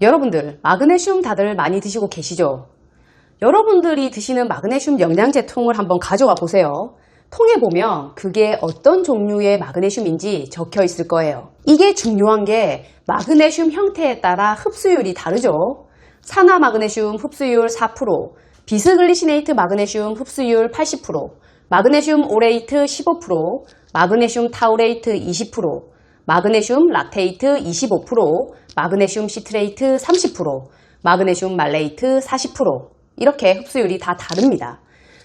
여러분들 마그네슘 다들 많이 드시고 계시죠? 여러분들이 드시는 마그네슘 영양제 통을 한번 가져와 보세요. 통에 보면 그게 어떤 종류의 마그네슘인지 적혀 있을 거예요. 이게 중요한 게 마그네슘 형태에 따라 흡수율이 다르죠. 산화 마그네슘 흡수율 4%, 비스글리시네이트 마그네슘 흡수율 80%, 마그네슘 오레이트 15%, 마그네슘 타우레이트 20%, 마그네슘 락테이트 25%, 마그네슘 시트레이트 30%, 마그네슘 말레이트 40% 이렇게 흡수율이 다 다릅니다.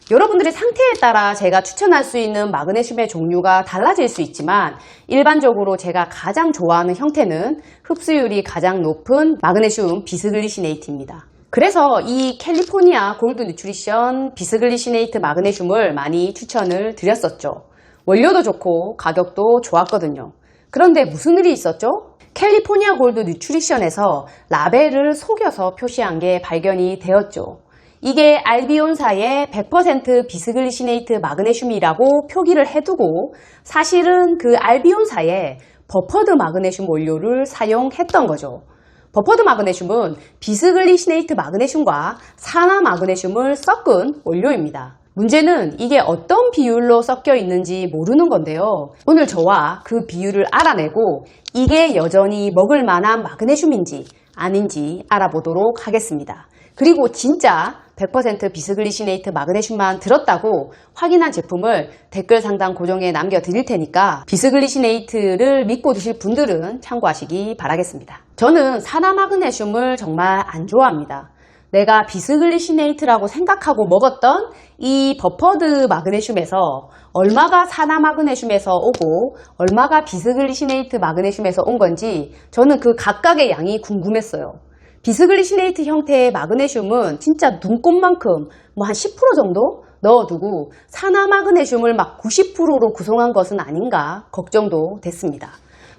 여러분들의 상태에 따라 제가 추천할 수 있는 마그네슘의 종류가 달라질 수 있지만 일반적으로 제가 가장 좋아하는 형태는 흡수율이 가장 높은 마그네슘 비스글리시네이트입니다. 그래서 이 캘리포니아 골드 뉴트리션 비스글리시네이트 마그네슘을 많이 추천을 드렸었죠. 원료도 좋고 가격도 좋았거든요. 그런데 무슨 일이 있었죠? 캘리포니아 골드 뉴트리션에서 라벨을 속여서 표시한 게 발견이 되었죠. 이게 알비온사의 100% 비스글리시네이트 마그네슘이라고 표기를 해두고 사실은 그 알비온사의 버퍼드 마그네슘 원료를 사용했던 거죠. 버퍼드 마그네슘은 비스글리시네이트 마그네슘과 산화 마그네슘을 섞은 원료입니다. 문제는 이게 어떤 비율로 섞여 있는지 모르는 건데요. 오늘 저와 그 비율을 알아내고 이게 여전히 먹을 만한 마그네슘인지 아닌지 알아보도록 하겠습니다. 그리고 진짜 100% 비스글리시네이트 마그네슘만 들었다고 확인한 제품을 댓글 상단 고정에 남겨 드릴 테니까 비스글리시네이트를 믿고 드실 분들은 참고하시기 바라겠습니다. 저는 산화 마그네슘을 정말 안 좋아합니다. 내가 비스글리시네이트라고 생각하고 먹었던 이 버퍼드 마그네슘에서 얼마가 산화 마그네슘에서 오고 얼마가 비스글리시네이트 마그네슘에서 온 건지 저는 그 각각의 양이 궁금했어요. 비스글리시네이트 형태의 마그네슘은 진짜 눈곱만큼 뭐 한 10% 정도 넣어두고 산화 마그네슘을 막 90%로 구성한 것은 아닌가 걱정도 됐습니다.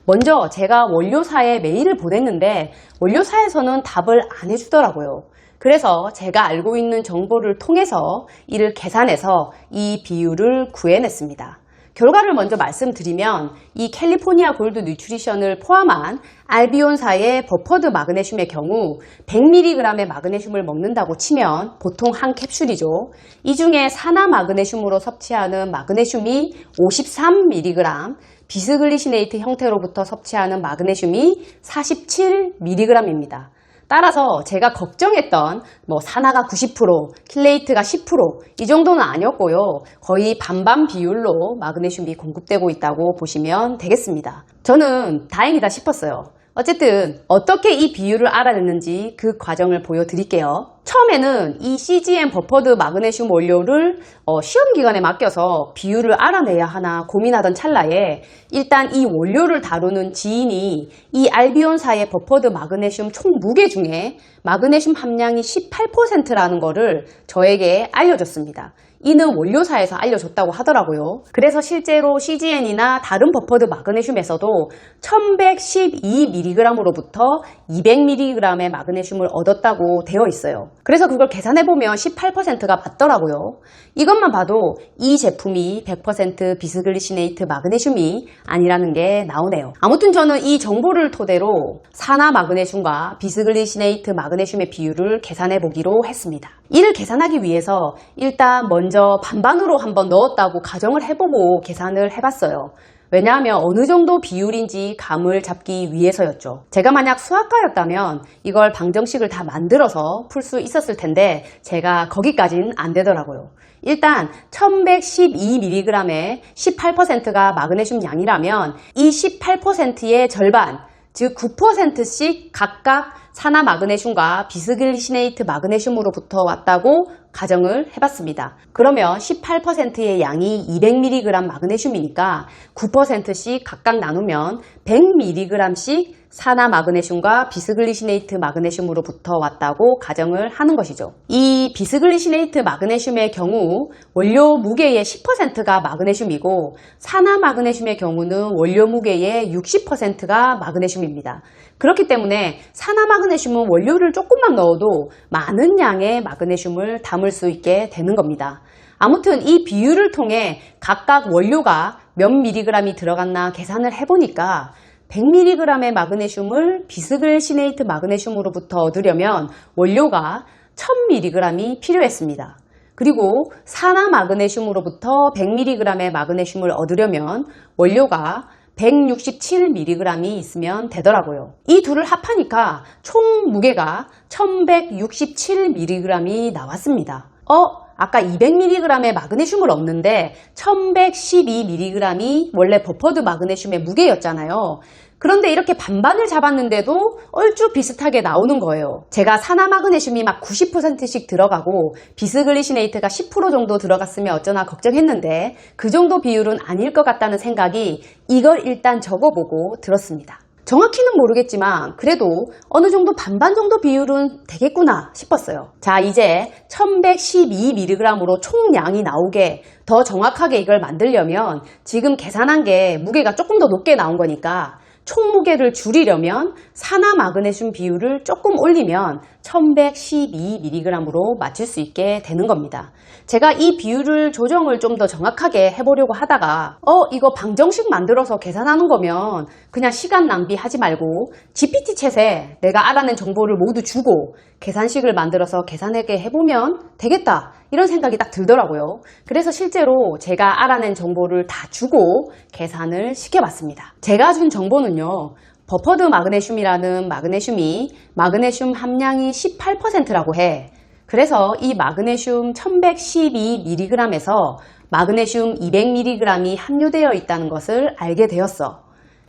먼저 제가 원료사에 메일을 보냈는데 원료사에서는 답을 안 해주더라고요. 그래서 제가 알고 있는 정보를 통해서 이를 계산해서 이 비율을 구해냈습니다. 결과를 먼저 말씀드리면 이 캘리포니아 골드 뉴트리션을 포함한 알비온사의 버퍼드 마그네슘의 경우 100mg의 마그네슘을 먹는다고 치면 보통 한 캡슐이죠. 이 중에 산화 마그네슘으로 섭취하는 마그네슘이 53mg, 비스글리시네이트 형태로부터 섭취하는 마그네슘이 47mg입니다. 따라서 제가 걱정했던 뭐 산화가 90%, 킬레이트가 10%이 정도는 아니었고요. 거의 반반 비율로 마그네슘이 공급되고 있다고 보시면 되겠습니다. 저는 다행이다 싶었어요. 어쨌든 어떻게 이 비율을 알아냈는지 그 과정을 보여드릴게요. 처음에는 이 CGM 버퍼드 마그네슘 원료를 어, 시험 기간에 맡겨서 비율을 알아내야 하나 고민하던 찰나에 일단 이 원료를 다루는 지인이 이 알비온사의 버퍼드 마그네슘 총 무게 중에 마그네슘 함량이 18%라는 거를 저에게 알려줬습니다. 이는 원료사에서 알려줬다고 하더라고요. 그래서 실제로 CGN이나 다른 버퍼드 마그네슘에서도 1112mg으로부터 200mg의 마그네슘을 얻었다고 되어 있어요. 그래서 그걸 계산해 보면 18%가 맞더라고요. 이것만 봐도 이 제품이 100% 비스글리시네이트 마그네슘이 아니라는 게 나오네요. 아무튼 저는 이 정보를 토대로 산화 마그네슘과 비스글리시네이트 마그네슘의 비율을 계산해 보기로 했습니다. 이를 계산하기 위해서 일단 먼저 반반으로 한번 넣었다고 가정을 해보고 계산을 해봤어요. 왜냐하면 어느 정도 비율인지 감을 잡기 위해서였죠. 제가 만약 수학과였다면 이걸 방정식을 다 만들어서 풀 수 있었을 텐데 제가 거기까진 안 되더라고요. 일단 1112mg의 18%가 마그네슘 양이라면 이 18%의 절반, 즉 9%씩 각각 산화 마그네슘과 비스글리시네이트 마그네슘으로부터 왔다고 가정을 해봤습니다. 그러면 18%의 양이 200mg 마그네슘이니까 9%씩 각각 나누면 100mg씩 산화 마그네슘과 비스글리시네이트 마그네슘으로부터 왔다고 가정을 하는 것이죠. 이 비스글리시네이트 마그네슘의 경우 원료 무게의 10%가 마그네슘이고 산화 마그네슘의 경우는 원료 무게의 60%가 마그네슘입니다. 그렇기 때문에 산화 마그네슘은 원료를 조금만 넣어도 많은 양의 마그네슘을 담을 수 있게 되는 겁니다. 아무튼 이 비율을 통해 각각 원료가 몇 미리그램이 들어갔나 계산을 해보니까 100mg의 마그네슘을 비스글시네이트 마그네슘으로부터 얻으려면 원료가 1000mg이 필요했습니다. 그리고 산화 마그네슘으로부터 100mg의 마그네슘을 얻으려면 원료가 167mg이 있으면 되더라고요. 이 둘을 합하니까 총 무게가 1167mg이 나왔습니다. 어? 아까 200mg의 마그네슘을 얻는데 1112mg이 원래 버퍼드 마그네슘의 무게였잖아요. 그런데 이렇게 반반을 잡았는데도 얼추 비슷하게 나오는 거예요. 제가 산화 마그네슘이 막 90%씩 들어가고 비스글리시네이트가 10% 정도 들어갔으면 어쩌나 걱정했는데 그 정도 비율은 아닐 것 같다는 생각이 이걸 일단 적어보고 들었습니다. 정확히는 모르겠지만 그래도 어느 정도 반반 정도 비율은 되겠구나 싶었어요. 자, 이제 1112mg으로 총량이 나오게 더 정확하게 이걸 만들려면 지금 계산한 게 무게가 조금 더 높게 나온 거니까 총 무게를 줄이려면 산화 마그네슘 비율을 조금 올리면 1112mg으로 맞출 수 있게 되는 겁니다. 제가 이 비율을 조정을 좀 더 정확하게 해보려고 하다가 어 이거 방정식 만들어서 계산하는 거면 그냥 시간 낭비하지 말고 GPT 챗에 내가 알아낸 정보를 모두 주고 계산식을 만들어서 계산하게 해보면 되겠다 이런 생각이 딱 들더라고요. 그래서 실제로 제가 알아낸 정보를 다 주고 계산을 시켜봤습니다. 제가 준 정보는 요. 버퍼드 마그네슘이라는 마그네슘이 마그네슘 함량이 18%라고 해. 그래서 이 마그네슘 1112mg에서 마그네슘 200mg이 함유되어 있다는 것을 알게 되었어.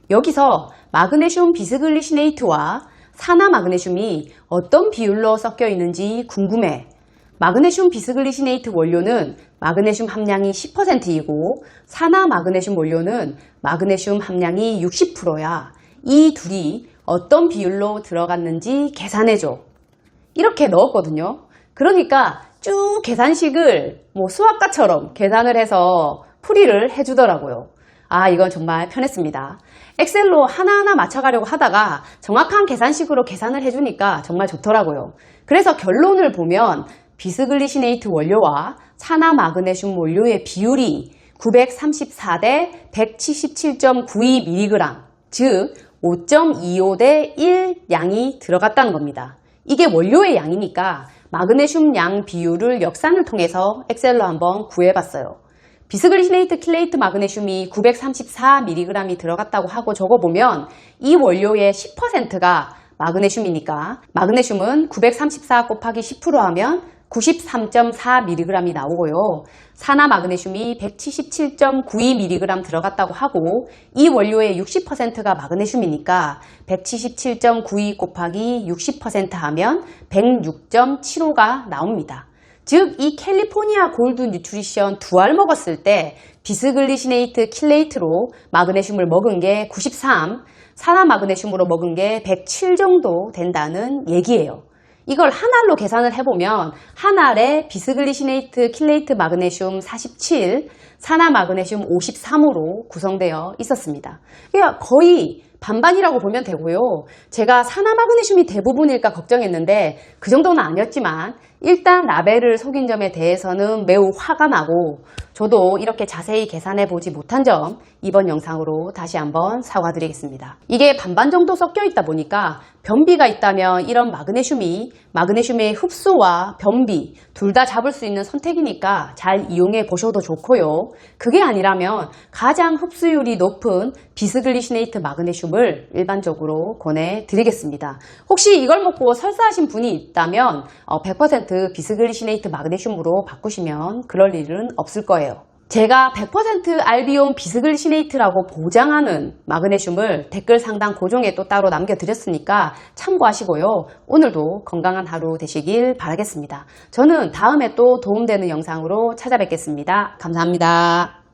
여기서 마그네슘 비스글리시네이트와 산화 마그네슘이 어떤 비율로 섞여 있는지 궁금해. 마그네슘 비스글리시네이트 원료는 마그네슘 함량이 10%이고 산화 마그네슘 원료는 마그네슘 함량이 60%야. 이 둘이 어떤 비율로 들어갔는지 계산해줘. 이렇게 넣었거든요. 그러니까 쭉 계산식을 뭐 수학과처럼 계산을 해서 풀이를 해주더라고요. 아, 이건 정말 편했습니다. 엑셀로 하나하나 맞춰가려고 하다가 정확한 계산식으로 계산을 해주니까 정말 좋더라고요. 그래서 결론을 보면 비스글리시네이트 원료와 산화 마그네슘 원료의 비율이 934대 177.92mg, 즉 5.25 대 1 양이 들어갔다는 겁니다. 이게 원료의 양이니까 마그네슘 양 비율을 역산을 통해서 엑셀로 한번 구해봤어요. 비스글리시네이트 킬레이트 마그네슘이 934mg이 들어갔다고 하고 적어보면 이 원료의 10%가 마그네슘이니까 마그네슘은 934 곱하기 10% 하면 93.4mg이 나오고요. 산화 마그네슘이 177.92mg 들어갔다고 하고 이 원료의 60%가 마그네슘이니까 177.92 곱하기 60% 하면 106.75가 나옵니다. 즉, 이 캘리포니아 골드 뉴트리션 두 알 먹었을 때 비스글리시네이트 킬레이트로 마그네슘을 먹은 게 93, 산화 마그네슘으로 먹은 게 107 정도 된다는 얘기예요. 이걸 한 알로 계산을 해보면 한 알에 비스글리시네이트 킬레이트 마그네슘 47, 산화 마그네슘 53으로 구성되어 있었습니다. 그러니까 거의 반반이라고 보면 되고요. 제가 산화 마그네슘이 대부분일까 걱정했는데 그 정도는 아니었지만 일단 라벨을 속인 점에 대해서는 매우 화가 나고 저도 이렇게 자세히 계산해 보지 못한 점 이번 영상으로 다시 한번 사과드리겠습니다. 이게 반반 정도 섞여 있다 보니까 변비가 있다면 이런 마그네슘이 마그네슘의 흡수와 변비 둘 다 잡을 수 있는 선택이니까 잘 이용해 보셔도 좋고요. 그게 아니라면 가장 흡수율이 높은 비스글리시네이트 마그네슘을 일반적으로 권해드리겠습니다. 혹시 이걸 먹고 설사하신 분이 있다면 100% 비스글리시네이트 마그네슘으로 바꾸시면 그럴 일은 없을 거예요. 제가 100% 알비온 비스글리시네이트라고 보장하는 마그네슘을 댓글 상단 고정에 또 따로 남겨드렸으니까 참고하시고요. 오늘도 건강한 하루 되시길 바라겠습니다. 저는 다음에 또 도움되는 영상으로 찾아뵙겠습니다. 감사합니다.